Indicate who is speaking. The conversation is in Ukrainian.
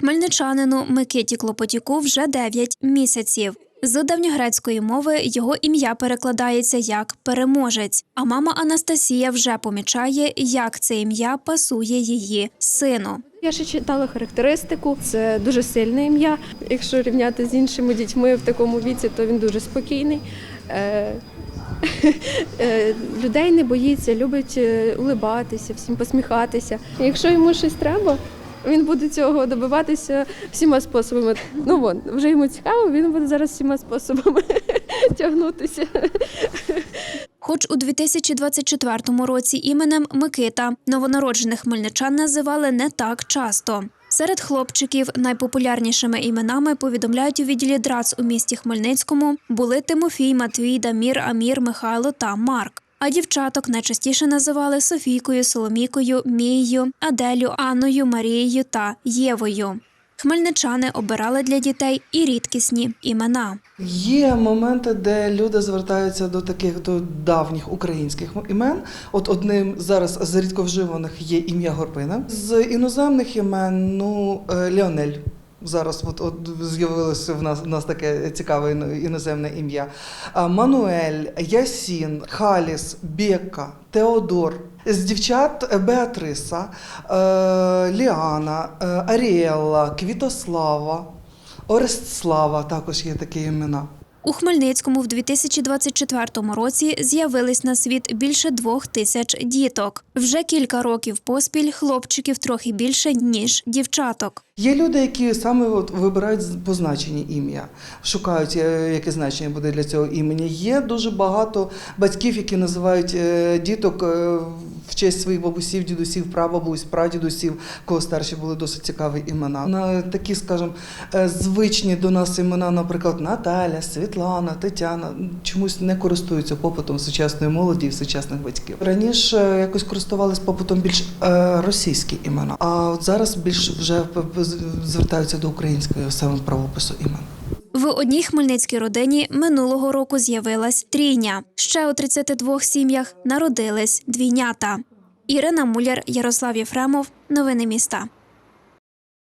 Speaker 1: Хмельничанину Микиті Клопотіку вже 9 місяців. З давньогрецької мови його ім'я перекладається як переможець. А мама Анастасія вже помічає, як це ім'я пасує її сину.
Speaker 2: Я ще читала характеристику. Це дуже сильне ім'я. Якщо рівняти з іншими дітьми в такому віці, то він дуже спокійний. Е, е, Людей не боїться, любить е, улибатися, всім посміхатися. Якщо йому щось треба, він буде цього добиватися всіма способами. Ну вон, вже йому цікаво, він буде зараз всіма способами тягнутися.
Speaker 1: Хоч у 2024 році іменем Микита новонароджених хмельничан називали не так часто. Серед хлопчиків найпопулярнішими іменами повідомляють у відділі ДРАЦ у місті Хмельницькому були Тимофій, Матвій, Дамір, Амір, Михайло та Марк. А дівчаток найчастіше називали Софійкою, Соломікою, Мією, Аделю, Анною, Марією та Євою. Хмельничани обирали для дітей і рідкісні імена.
Speaker 3: Є моменти, де люди звертаються до таких до давніх українських імен. От одним зараз з рідковживаних є ім'я Горпина. З іноземних імен, ну е, Леонель. Зараз от, от з'явилося в нас, в нас таке цікаве іноземне ім'я. Мануель, Ясін, Халіс, Бека, Теодор. З дівчат е, Беатриса, е, Ліана, е, Аріелла, Квітослава, Орестслава також є такі імена.
Speaker 1: У Хмельницькому в 2024 році з'явились на світ більше двох тисяч діток. Вже кілька років поспіль хлопчиків трохи більше ніж дівчаток.
Speaker 3: Є люди, які саме от вибирають по значенні ім'я, шукають, е, яке значення буде для цього імені. Є дуже багато батьків, які називають е, діток е, в честь своїх бабусів, дідусів, прабабусь, прадідусів, кого старші були досить цікаві імена. На такі, скажімо, звичні до нас імена, наприклад, Наталя, Світлана, Тетяна, чомусь не користуються попитом сучасної молоді і сучасних батьків. Раніше якось користувалися попитом більш е, російські імена, а от зараз більш вже звертаються до українського саме правопису імен.
Speaker 1: В одній хмельницькій родині минулого року з'явилась трійня. Ще у 32 сім'ях народились двійнята. Ірина Муляр, Ярослав Єфремов. Новини міста.